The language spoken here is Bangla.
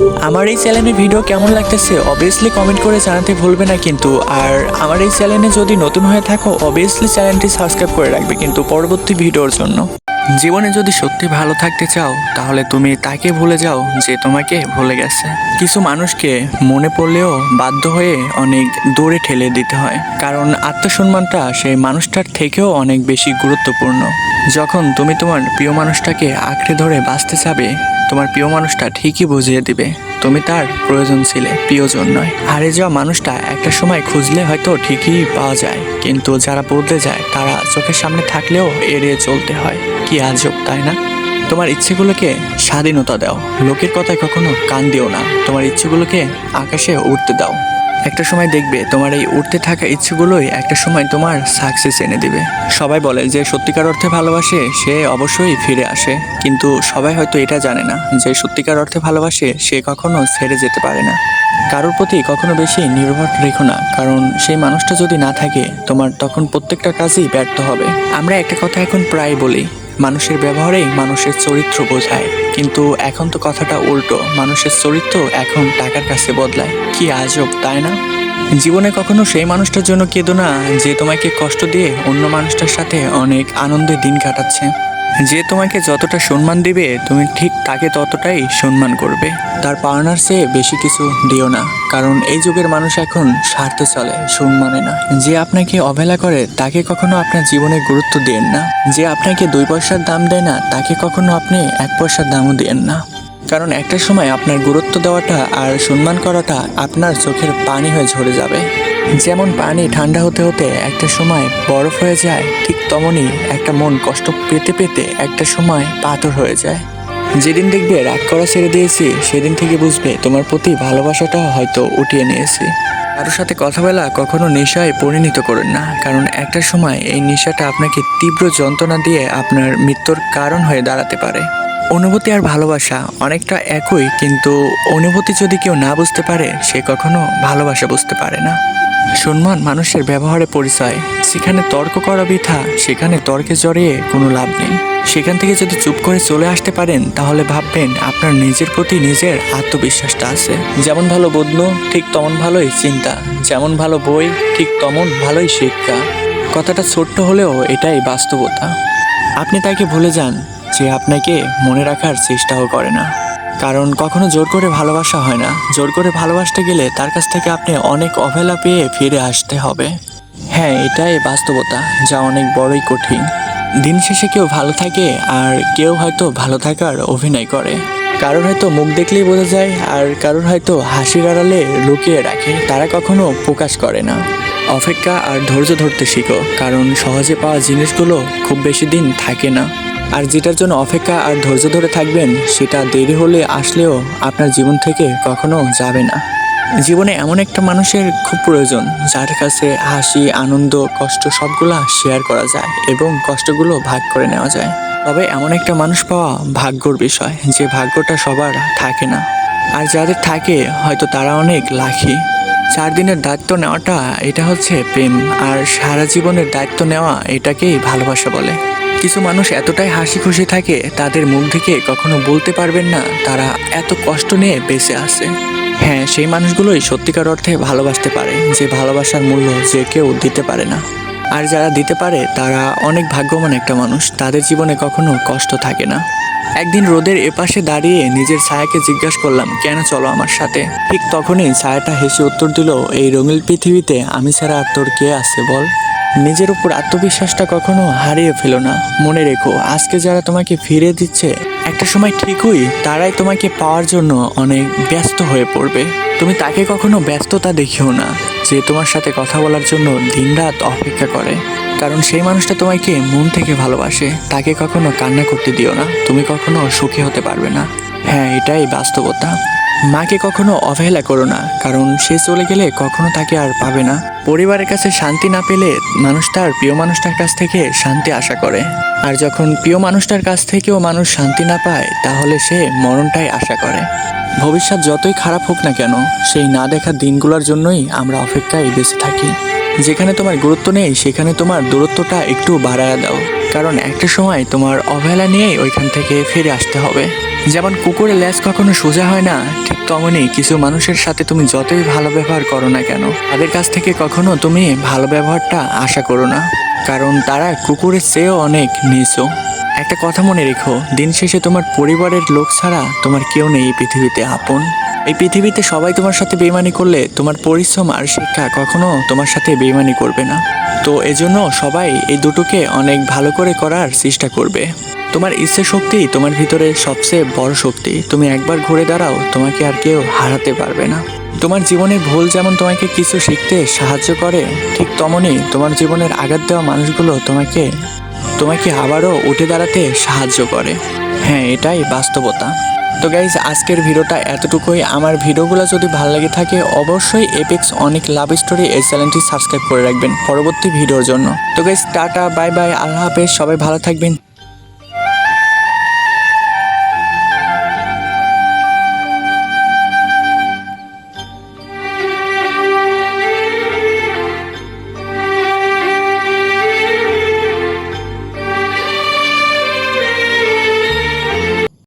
আমার এই চ্যানেলে ভিডিও কেমন লাগতেছে অবভিয়াসলি কমেন্ট করে জানাতে ভুলবে না কিন্তু। আর আমার এই চ্যানেলে যদি নতুন হয়ে থাকো অবভিয়াসলি চ্যানেলটি সাবস্ক্রাইব করে রাখবে কিন্তু পরবর্তী ভিডিওর জন্য। জীবনে যদি সত্যি ভালো থাকতে চাও, তাহলে তুমি তাকে ভুলে যাও যে তোমাকে ভুলে গেছে। কিছু মানুষকে মনে পড়লেও বাধ্য হয়ে অনেক দূরে ঠেলে দিতে হয়। কারণ আত্মসম্মানটা সেই মানুষটার থেকেও অনেক বেশি গুরুত্বপূর্ণ। যখন তুমি তোমার প্রিয় মানুষটাকে আঁকড়ে ধরে বাঁচতে চাবে, তোমার প্রিয় মানুষটা ঠিকই বুঝিয়ে দিবে, তুমি তার প্রয়োজন ছিলে, প্রিয়জন নয়। হারে যাওয়া মানুষটা একটা সময় খুঁজলে হয়তো ঠিকই পাওয়া যায়, কিন্তু যারা বদলে যায়, তারা চোখের সামনে থাকলেও এড়িয়ে চলতে হয়। কি আজব, তাই না? তোমার ইচ্ছেগুলোকে স্বাধীনতা দাও। লোকের কথায় কখনো কান দিও না। তোমার ইচ্ছেগুলোকে আকাশে উঠতে দাও। একটা সময় দেখবে তোমার এই উঠতে থাকা ইচ্ছেগুলোই একটা সময় তোমার সাকসেস এনে দিবে। সবাই বলে যে সত্যিকার অর্থে ভালোবাসে, সে অবশ্যই ফিরে আসে। কিন্তু সবাই হয়তো এটা জানে না যে সত্যিকার অর্থে ভালোবাসে, সে কখনো ছেড়ে যেতে পারে না। কারোর প্রতি কখনো বেশি নির্ভর রেখো না, কারণ সেই মানুষটা যদি না থাকে, তোমার তখন প্রত্যেকটা কাজই ব্যর্থ হবে। আমরা একটা কথা এখন প্রায় বলি মানুষের ব্যবহারেই মানুষের চরিত্র বোঝায়। কিন্তু এখন তো কথাটা উল্টো। মানুষের চরিত্র এখন টাকার কাছে বদলায়। কি আজব, তাই না? জীবনে কখনো সেই মানুষটার জন্য কেঁদো না যে তোমাকে কষ্ট দিয়ে অন্য মানুষটার সাথে অনেক আনন্দে দিন কাটাচ্ছে। যে তোমাকে যতটা সম্মান দিবে, তুমি ঠিক তাকে ততটাই সম্মান করবে। তার পাওনার চেয়ে বেশি কিছু দিও না, কারণ এই যুগের মানুষ এখন স্বার্থে চলে সম্মানে না। যে আপনাকে অবহেলা করে, তাকে কখনো আপনার জীবনে গুরুত্ব দেন না। যে আপনাকে দুই পয়সার দাম দেয় না, তাকে কখনো আপনি এক পয়সার দামও দেন না। কারণ একটা সময় আপনার গুরুত্ব দেওয়াটা আর সম্মান করাটা আপনার চোখের পানি হয়ে ঝরে যাবে। যেমন পানি ঠান্ডা হতে হতে একটা সময় বরফ হয়ে যায়, ঠিক তেমনই একটা মন কষ্ট পেতে পেতে একটা সময় পাথর হয়ে যায়। যেদিন দেখবে রাগ করা ছেড়ে দিয়েছি, সেদিন থেকে বুঝবে তোমার প্রতি ভালোবাসাটা হয়তো উঠিয়ে নিয়েছি। কারোর সাথে কথা বলা কখনো নেশায় পরিণত করেন না, কারণ একটা সময় এই নেশাটা আপনাকে তীব্র যন্ত্রণা দিয়ে আপনার মৃত্যুর কারণ হয়ে দাঁড়াতে পারে। অনুভূতি আর ভালোবাসা অনেকটা একই, কিন্তু অনুভূতি যদি কেউ না বুঝতে পারে, সে কখনো ভালোবাসা বুঝতে পারে না। সম্মান মানুষের ব্যবহারে পরিচয়। সেখানে তর্ক করা বৃথা, সেখানে তর্কে জড়িয়ে কোনো লাভ নেই। সেখান থেকে যদি চুপ করে চলে আসতে পারেন, তাহলে ভাববেন আপনার নিজের প্রতি নিজের আত্মবিশ্বাসটা আছে। যেমন ভালো বদলু ঠিক তেমন ভালোই চিন্তা। যেমন ভালো বই, ঠিক তেমন ভালোই শিক্ষা। কথাটা ছোট্ট হলেও এটাই বাস্তবতা। আপনি তাকে ভুলে যান যে আপনাকে মনে রাখার চেষ্টাও করে না। কারণ কখনো জোর করে ভালোবাসা হয় না। জোর করে ভালোবাসতে গেলে তার কাছ থেকে আপনি অনেক অবহেলা পেয়ে ফিরে আসতে হবে। হ্যাঁ এটাই বাস্তবতা, যা অনেক বড়ই কঠিন। দিন শেষে কেউ ভালো থাকে আর কেউ হয়তো ভালো থাকার অভিনয় করে। কারোর হয়তো মুখ দেখলেই বোঝা যায় আর কারোর হয়তো হাসির আড়ালে লুকিয়ে রাখে। তারা কখনো প্রকাশ করে না। অপেক্ষা আর ধৈর্য ধরতে শিখো, কারণ সহজে পাওয়া জিনিসগুলো খুব বেশি দিন থাকে না। আর যেটার জন্য অপেক্ষা আর ধৈর্য ধরে থাকবেন, সেটা দেরি হলে আসলেও আপনার জীবন থেকে কখনো যাবে না। জীবনে এমন একটা মানুষের খুব প্রয়োজন, যার কাছে হাসি, আনন্দ, কষ্ট সবগুলা শেয়ার করা যায় এবং কষ্টগুলো ভাগ করে নেওয়া যায়। তবে এমন একটা মানুষ পাওয়া ভাগ্যর বিষয়, যে ভাগ্যটা সবার থাকে না। আর যাদের থাকে, হয়তো তারা অনেক লাখি চার দিনের দায়িত্ব নেওয়াটা, এটা হচ্ছে প্রেম, আর সারা জীবনের দায়িত্ব নেওয়া এটাকেই ভালোবাসা বলে। কিছু মানুষ এতটাই হাসি খুশি থাকে, তাদের মুখ থেকে কখনো বলতে পারবেন না তারা এত কষ্ট নিয়ে বেঁচে আছে। হ্যাঁ সেই মানুষগুলোই সত্যিকার অর্থে ভালোবাসতে পারে, যে ভালোবাসার মূল্য যে কেউ দিতে পারে না। আর যারা দিতে পারে, তারা অনেক ভাগ্যবান একটা মানুষ, তাদের জীবনে কখনো কষ্ট থাকে না। একদিন রোদের এপাশে দাঁড়িয়ে নিজের ছায়াকে জিজ্ঞাসা করলাম, কেন চলো আমার সাথে? ঠিক তখনই ছায়াটা হেসে উত্তর দিল, এই রঙিল পৃথিবীতে আমি ছাড়া আর তোর কে আছে বল? নিজের উপর আত্মবিশ্বাসটা কখনো হারিয়ে ফেলো না। মনে রেখো, আজকে যারা তোমাকে ফিরে দিচ্ছে, একটা সময় ঠিকই তারাই তোমাকে পাওয়ার জন্য অনেক ব্যস্ত হয়ে পড়বে। তুমি তাকে কখনো ব্যস্ততা দেখিও না, যে তোমার সাথে কথা বলার জন্য দিনরাত অপেক্ষা করে। কারণ সেই মানুষটা তোমাকে মন থেকে ভালোবাসে, তাকে কখনো কান্না করতে দিও না। তুমি কখনো সুখী হতে পারবে না। হ্যাঁ এটাই বাস্তবতা। মাকে কখনো অবহেলা করো না, কারণ সে চলে গেলে কখনো তাকে আর পাবে না। পরিবারের কাছে শান্তি না পেলে মানুষ তার প্রিয় মানুষটার কাছ থেকে শান্তি আশা করে। আর যখন প্রিয় মানুষটার কাছ থেকেও মানুষ শান্তি না পায়, তাহলে সে মরণটাই আশা করে। ভবিষ্যৎ যতই খারাপ হোক না কেন, সেই না দেখা দিনগুলোর জন্যই আমরা অপেক্ষায় বেঁচে থাকি। যেখানে তোমার গুরুত্ব নেই, সেখানে তোমার দূরত্বটা একটু বাড়ায়া দাও। কারণ একটা সময় তোমার অবহেলা নিয়েই ওইখান থেকে ফিরে আসতে হবে। যেমন কুকুরের ল্যাজ কখনো সোজা হয় না, ঠিক তেমনই কিছু মানুষের সাথে তুমি যতই ভালো ব্যবহার করো না কেন, তাদের কাছ থেকে কখনো তুমি ভালো ব্যবহারটা আশা করো না। কারণ তারা কুকুরের চেয়েও অনেক নিচু। একটা কথা মনে রেখো, দিন শেষে তোমার পরিবারের লোক ছাড়া তোমার কেউ নেই এই পৃথিবীতে আপন। এই পৃথিবীতে সবাই তোমার সাথে বেইমানি করলে তোমার পরিশ্রম আর শিক্ষা কখনো তোমার সাথে বেইমানি করবে না। তো এজন্য সবাই এই দুটোকে অনেক ভালো করে করার চেষ্টা করবে। তোমার ইচ্ছে শক্তি তোমার ভিতরে সবচেয়ে বড় শক্তি। তুমি একবার ঘুরে দাঁড়াও, তোমাকে আর কেউ হারাতে পারবে না। তোমার জীবনের ভুল যেমন তোমাকে কিছু শিখতে সাহায্য করে, ঠিক তেমনই তোমার জীবনের আঘাত দেওয়া মানুষগুলো তোমাকে তোমাকে আবারও উঠে দাঁড়াতে সাহায্য করে। হ্যাঁ এটাই বাস্তবতা। তো গাইজ আজকের ভিডিওটা এতটুকুই। আমার ভিডিওগুলো যদি ভালো লাগে থাকে, অবশ্যই এপিক্স অনেক লাভ স্টোরি এই চ্যানেলটি সাবস্ক্রাইব করে রাখবেন পরবর্তী ভিডিওর জন্য। তো গাইজ টাটা বাই বাই আল্লাহ হাফেজ, সবাই ভালো থাকবেন।